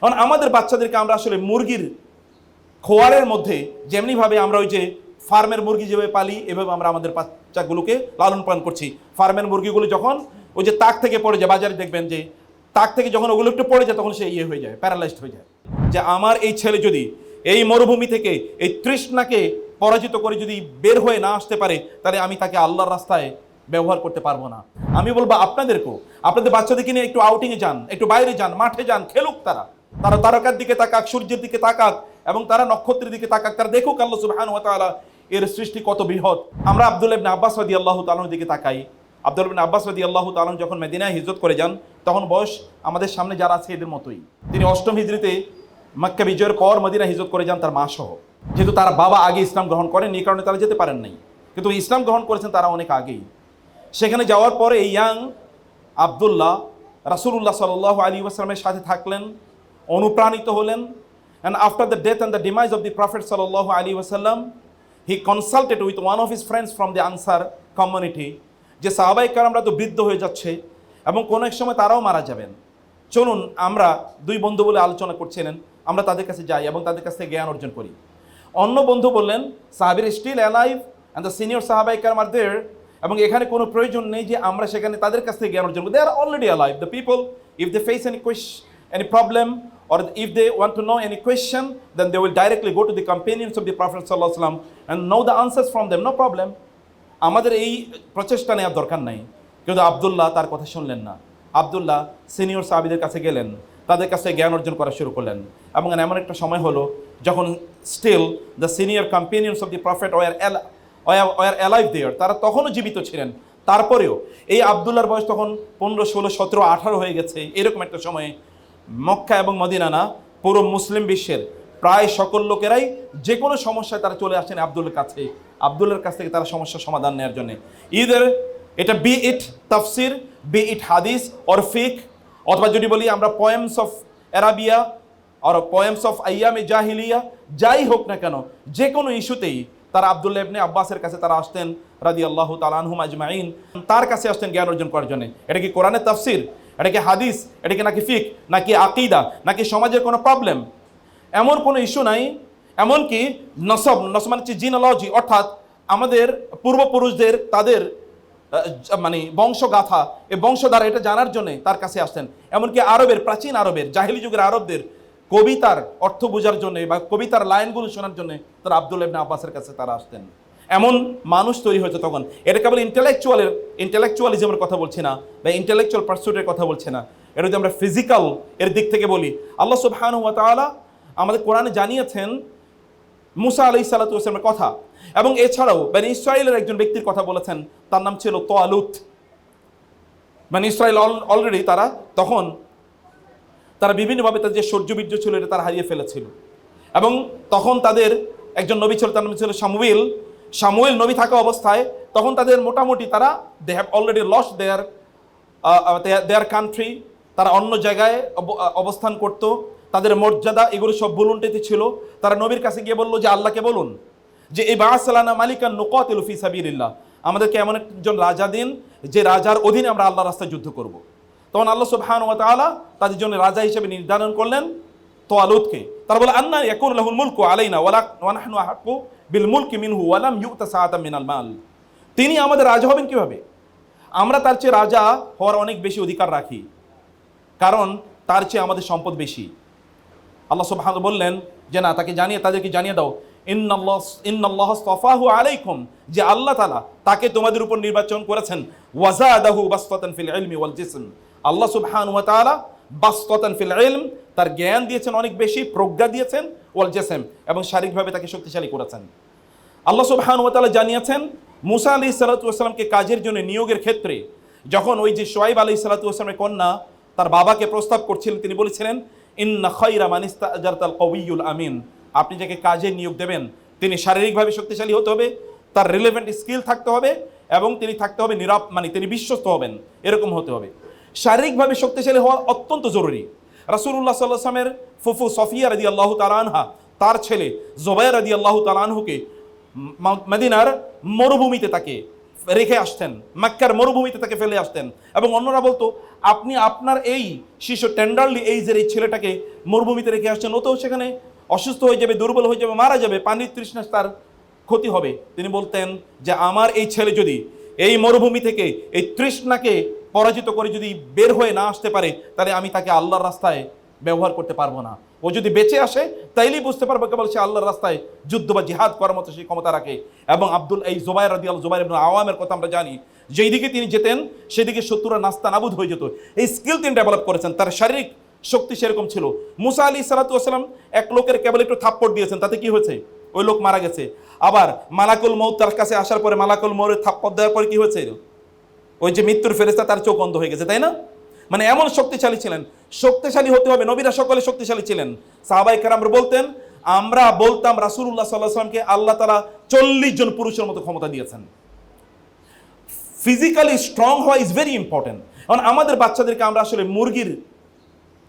কারণ আমাদের বাচ্চাদেরকে আমরা আসলে মুরগির খোয়ারের মধ্যে যেমনিভাবে আমরা ওই যে ফার্মের মুরগি যেভাবে পালি, এভাবে আমরা আমাদের বাচ্চাগুলোকে লালন পালন করছি। ফার্মের মুরগিগুলো যখন ওই যে তাক থেকে পড়ে যায়, বাজারে দেখবেন যে তাক থেকে যখন ওগুলো একটু পড়ে যায়, তখন সে ইয়ে হয়ে যায় প্যারালাইজড হয়ে যায়। যে আমার এই ছেলে যদি এই মরুভূমি থেকে এই তৃষ্ণাকে পরাজিত করে যদি বের হয়ে না আসতে পারে, তাহলে আমি তাকে আল্লাহর রাস্তায় ব্যবহার করতে পারব না। আমি বলব আপনাদেরকেও, আপনাদের বাচ্চাদেরকে নিয়ে একটু আউটিংয়ে যান, একটু বাইরে যান, মাঠে যান, খেলুক তারা। তারা তারকার দিকে তাকাক, সূর্যের দিকে তাকাক, এবং তারা নক্ষত্রের দিকে তাকাক। তারা দেখুক আল্লাহ সুবহান এর সৃষ্টি কত বৃহৎ। আমরা আব্দুল ইবনে আব্বাস রাদিয়াল্লাহু তাআলার দিকে তাকাই। আব্দুল ইবনে আব্বাস রাদিয়াল্লাহু তাআলা যখন মদিনায় হিজরত করে যান, তখন বয়স আমাদের সামনে যারা আছে এদের মতোই। তিনি অষ্টম হিজরিতে মক্কা বিজয়ের পর মদিনা হিজরত করে যান তার মা সহ যেহেতু তার বাবা আগে ইসলাম গ্রহণ করেন, এই কারণে তারা যেতে পারেন নাই। কিন্তু ইসলাম গ্রহণ করেছেন তারা অনেক আগেই। সেখানে যাওয়ার পরে এই ইয়াং আবদুল্লাহ রাসূলুল্লাহ সাল্লাল্লাহু আলী ওয়াসাল্লামের সাথে থাকলেন। অনুপ্রাণিত হলেন। And after the death and the demise of the prophet সাল্লাল্লাহু আলী ওয়াসাল্লাম he consulted with one of his friends from the Ansar community যে সাহাবাই কারামরা তো বৃদ্ধ হয়ে যাচ্ছে এবং কোনো এক সময় তারাও মারা যাবেন। চলুন আমরা দুই বন্ধু বলে আলোচনা করছিলেন, আমরা তাদের কাছে যাই এবং তাদের কাছ থেকে জ্ঞান অর্জন করি। অন্য বন্ধু বললেন, সাহাবির still alive and the senior সাহাবাই কারাম আর দেয়ার এবং এখানে কোনো প্রয়োজন নেই যে আমরা সেখানে তাদের কাছ থেকে জ্ঞান অর্জন করি they are already alive the people if they face any question any problem or if they want to know any question, then they will directly go to the companions of the prophet wasallam and know the answers from them. No problem. আমাদের এই প্রচেষ্টা নেওয়ার দরকার নাই। কিন্তু আবদুল্লাহ তার কথা শুনলেন না। আবদুল্লাহ সিনিয়র সাহাবিদের কাছে গেলেন। তাদের কাছে জ্ঞান অর্জন করা শুরু করলেন। এবং এমন একটা সময় হলো যখন still the senior companions of the prophet were were alive there তারা তখনও জীবিত ছিলেন। তারপরেও এই আবদুল্লাহর বয়স তখন পনেরো, ষোলো, সতেরো, আঠারো হয়ে গেছে। এরকম একটা সময়ে মক্কা এবং মদিনা না পুরো মুসলিম বিশ্বের প্রায় সকল লোকেরাই যে কোনো সমস্যায় তারা চলে আসেন আবদুল্লার কাছে আবদুল্লার কাছ থেকে তারা সমস্যার সমাধান নেওয়ার জন্য। ঈদের এটা বি ইট তাফসির, বি ইট হাদিস, অর ফিক, অথবা যদি বলি আমরা পয়েমস অফ অ্যারাবিয়া আর পয়েমস অফ আইয়ামে জাহিলিয়া, যাই হোক না কেন, যে কোনো ইস্যুতেই তারা আবদুল্লাহ ইবনে আব্বাসের কাছে তারা আসতেন রাদি আল্লাহ তালানহুম আজমাইন তার কাছে আসতেন জ্ঞান অর্জন করার জন্য। এটা কি কোরআনের তাফসির? এটা কি হাদিস এটা কি নাকি ফিক, নাকি আকিদা, নাকি সমাজের কোনো প্রবলেম এমন কোনো ইস্যু নাই, এমনকি নসব নসব মানে হচ্ছে জিনোলজি অর্থাৎ আমাদের পূর্বপুরুষদের, তাদের মানে বংশগাথা, এই বংশধারা এটা জানার জন্য তার কাছে আসতেন এমনকি আরবের, প্রাচীন আরবের, জাহিলি যুগের আরবদের কবিতার অর্থ বোঝার জন্য বা কবিতার লাইনগুলো শোনার জন্য তারা আব্দুল আব্বাসের কাছে তারা আসতেন। এমন মানুষ তৈরি হয়েছে তখন। এটা কেবল ইন্টেলেকচুয়ালের ইন্টেলেকচুয়ালিজমের কথা বলছি না, বা ইন্টেলেকচুয়াল পার্সুটের কথা বলছি না। এটা যদি আমরা ফিজিক্যাল এর দিক থেকে বলি, আল্লাহ সুবহানাহু ওয়া তাআলা আমাদের কোরআনে জানিয়েছেন মুসা আলাই সাল্লাতুসলামের কথা। এবং এছাড়াও মানে ইসরায়েলের একজন ব্যক্তির কথা বলেছেন, তার নাম ছিল তোয়ালুত মানে ইসরায়েল অলরেডি তারা তখন তারা বিভিন্নভাবে তাদের যে সূর্যবীর্য ছিল, এটা তারা হারিয়ে ফেলেছিল। এবং তখন তাদের একজন নবী ছিল, তার নাম ছিল সামুয়েল সামুয়েল নবী থাকা অবস্থায় তখন তাদের মোটামুটি তারা they have already lost their their country তারা অন্য জায়গায় অব- অবস্থান করত। তাদের মর্যাদা এগুলো সব বুলুন্টিতে ছিল। তারা নবীর কাছে গিয়ে বলল যে, আল্লাহকে বলুন যে, এই বাসালানা মালিকান নুকাতিল ফি সাবিলিল্লাহ। আমাদেরকে এমন একজন রাজা দিন, যে রাজার অধীনে আমরা আল্লাহ রাস্তায় যুদ্ধ করব। তখন আল্লাহ সুবহান ওয়া তাআলা তাদের জন্য রাজা হিসেবে নির্ধারণ করলেন। তোয়ালুদকে। তারা বলে, আন্না ইয়াকুন লাহুল মুলকু আলাইনা ওয়ালা ওয়া নাহনু আহাক্কু বিল মুলকি মিনহু ওয়া লাম ইউতা সাআতাম মিনাল মাল। তিনি আমাদের রাজা হবেন কীভাবে? আমরা তার চেয়ে রাজা হওয়ার অনেক বেশি অধিকার রাখি, কারণ তার চেয়ে আমাদের সম্পদ বেশি। আল্লাহ সুবহান বললেন যে, না, তাকে জানিয়ে, তাদেরকে জানিয়ে দাও, ইন্নাল্লাহ ইসতাফাহু আলাইকুম। যে আল্লাহ তাআলা তাকে তোমাদের উপর নির্বাচন করেছেন। ওয়াজাদাহু বাসতাতান ফিল ইলমি ওয়াল জিসম। আল্লাহ সুবহান ওয়া তাআলা বাসতাতান ফিল ইলম তার জ্ঞান দিয়েছেন, অনেক বেশি প্রজ্ঞা দিয়েছেন, ওয়াল জেসেম, এবং শারীরিকভাবে তাকে শক্তিশালী করেছেন। আল্লাহ সুবহান ওয়া তাআলা জানিয়েছেন, মুসা আলি সালাতু ওয়াসালামকে কাজের জন্য নিয়োগের ক্ষেত্রে যখন ওই যে সোয়াইব আলাইহিস সালাতু ওয়াসালামের কন্যা তার বাবাকে প্রস্তাব করছিলেন, তিনি বলেছিলেন, ইন্না খায়রা মান ইস্তাজারতাল কওয়িয়ুল আমিন। আপনি যাকে কাজে নিয়োগ দেবেন, তিনি শারীরিকভাবে শক্তিশালী হতে হবে, তার রিলেভেন্ট স্কিল থাকতে হবে, এবং তিনি থাকতে হবে নিরাপ মানে তিনি বিশ্বস্ত হবেন, এরকম হতে হবে। শারীরিকভাবে শক্তিশালী হওয়া অত্যন্ত জরুরি। রাসূলুল্লাহ সাল্লাহ আসলামের ফুফু সফিয়া রাদি আল্লাহ তালানহা তার ছেলে জোবাই রাদি আল্লাহ তালানহুকে মদিনার মরুভূমিতে তাকে রেখে আসতেন, মাক্কার মরুভূমিতে তাকে ফেলে আসতেন। এবং অন্যরা বলতো, আপনি আপনার এই শিশু টেন্ডারলি এইজের এই ছেলেটাকে মরুভূমিতে রেখে আসছেন, ও তো সেখানে অসুস্থ হয়ে যাবে, দুর্বল হয়ে যাবে, মারা যাবে, পানির তৃষ্ণা তার ক্ষতি হবে। তিনি বলতেন যে, আমার এই ছেলে যদি এই মরুভূমি থেকে এই তৃষ্ণাকে পরাজিত করে যদি বের হয়ে না আসতে পারে, তাহলে আমি তাকে আল্লাহর রাস্তায় ব্যবহার করতে পারব না। ও যদি বেঁচে আসে, তাইলেই বুঝতে পারব কেবল সে আল্লাহর রাস্তায় যুদ্ধ বা জিহাদ করার মতো সেই ক্ষমতা রাখে। এবং আব্দুল, এই জোবাইর রাদি আল জোবাইর আওয়ামের কথা আমরা জানি, যেই দিকে তিনি যেতেন, সেদিকে শত্রুরা নাস্তা নাবুদ হয়ে যেত। এই স্কিল তিনি ডেভেলপ করেছেন, তার শারীরিক শক্তি সেরকম ছিল। মুসা আলী সালাতাম এক লোকের কেবল একটু থাপ্পড় দিয়েছেন, তাতে কি হয়েছে? ওই লোক মারা গেছে। আবার মালাকুল মৌ তার কাছে আসার পরে মালাকুল মৌরের থাপ্পড় দেওয়ার পরে কি হয়েছে? ওই যে মৃত্যুর ফেরেস্তা তার চোখ অন্ধ হয়ে গেছে, তাই না? মানে এমন শক্তিশালী ছিলেন। শক্তিশালী হতে হবে, নবীরা সকলে শক্তিশালী ছিলেন। সাহাবাই কারাম বলতেন, আমরা বলতাম রাসুল্লাহ সাল্লাহ সাল্লামকে আল্লাহ তালা চল্লিশ জন পুরুষের মতো ক্ষমতা দিয়েছেন। ফিজিক্যালি স্ট্রং হওয়া ইজ ভেরি ইম্পর্টেন্ট কারণ আমাদের বাচ্চাদেরকে আমরা আসলে মুরগির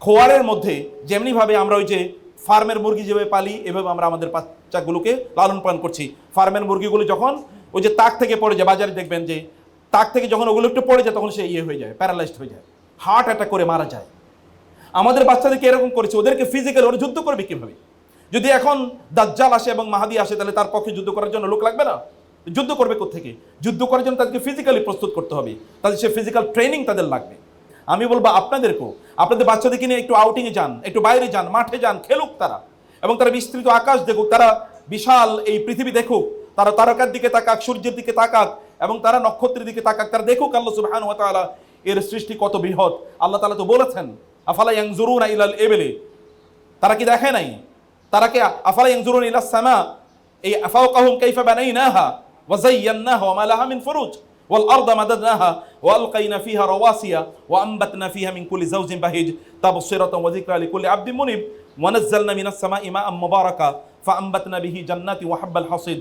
খোয়ারের মধ্যে যেমনিভাবে আমরা ওই যে ফার্মের মুরগি যেভাবে পালি, এভাবে আমরা আমাদের বাচ্চাগুলোকে লালন পালন করছি। ফার্মের মুরগিগুলো যখন ওই যে তাক থেকে পড়ে যায়, বাজারে দেখবেন যে তাক থেকে যখন ওগুলো একটু পড়ে যায়, তখন সে ইয়ে হয়ে যায় প্যারালাইজড হয়ে যায় হার্ট অ্যাটাক করে মারা যায়। আমাদের বাচ্চাদেরকে এরকম করেছে, ওদেরকে ফিজিক্যালি ওরা যুদ্ধ করবে কীভাবে? যদি এখন দাজ্জাল আসে এবং মাহাদি আসে, তাহলে তার পক্ষে যুদ্ধ করার জন্য লোক লাগবে না? যুদ্ধ করবে থেকে যুদ্ধ করার জন্য তাদেরকে ফিজিক্যালি প্রস্তুত করতে হবে। তাদের সে ফিজিক্যাল ট্রেনিং তাদের লাগবে। আমি বলব আপনাদেরকেও, আপনাদের বাচ্চাদেরকে নিয়ে একটু আউটিংয়ে যান, একটু বাইরে যান, মাঠে যান, খেলুক তারা। এবং তারা বিস্তৃত আকাশ দেখুক, তারা বিশাল এই পৃথিবী দেখুক, তারা তারকার দিকে তাকাক, সূর্যের দিকে তাকাক এবং তারা নক্ষত্রের দিকে তাকাক তারা দেখুক আল্লাহ সুবহান ওয়া তাআলা এর সৃষ্টি কত বৃহৎ আল্লাহ তাআলা তো বলেছেন আফালা ইয়ানজুরুনা ইলাল এবেলে তারা কি দেখে নাই তারা কি আফালা ইয়ানজুরুনা ইলাস সামা এই ফাওকাহুম কাইফা বানাইনাহা ওয়া যায়্যানাহা ওয়া মা লাহা মিন ফুরুজ والأرض مددناها وألقينا فيها رواسي وأنبتنا فيها من كل زوج بهيج تبصرة وذكرى لكل عبد منيب ونزلنا من السماء ماء مباركا فأنبتنا به جنات وحب الحصيد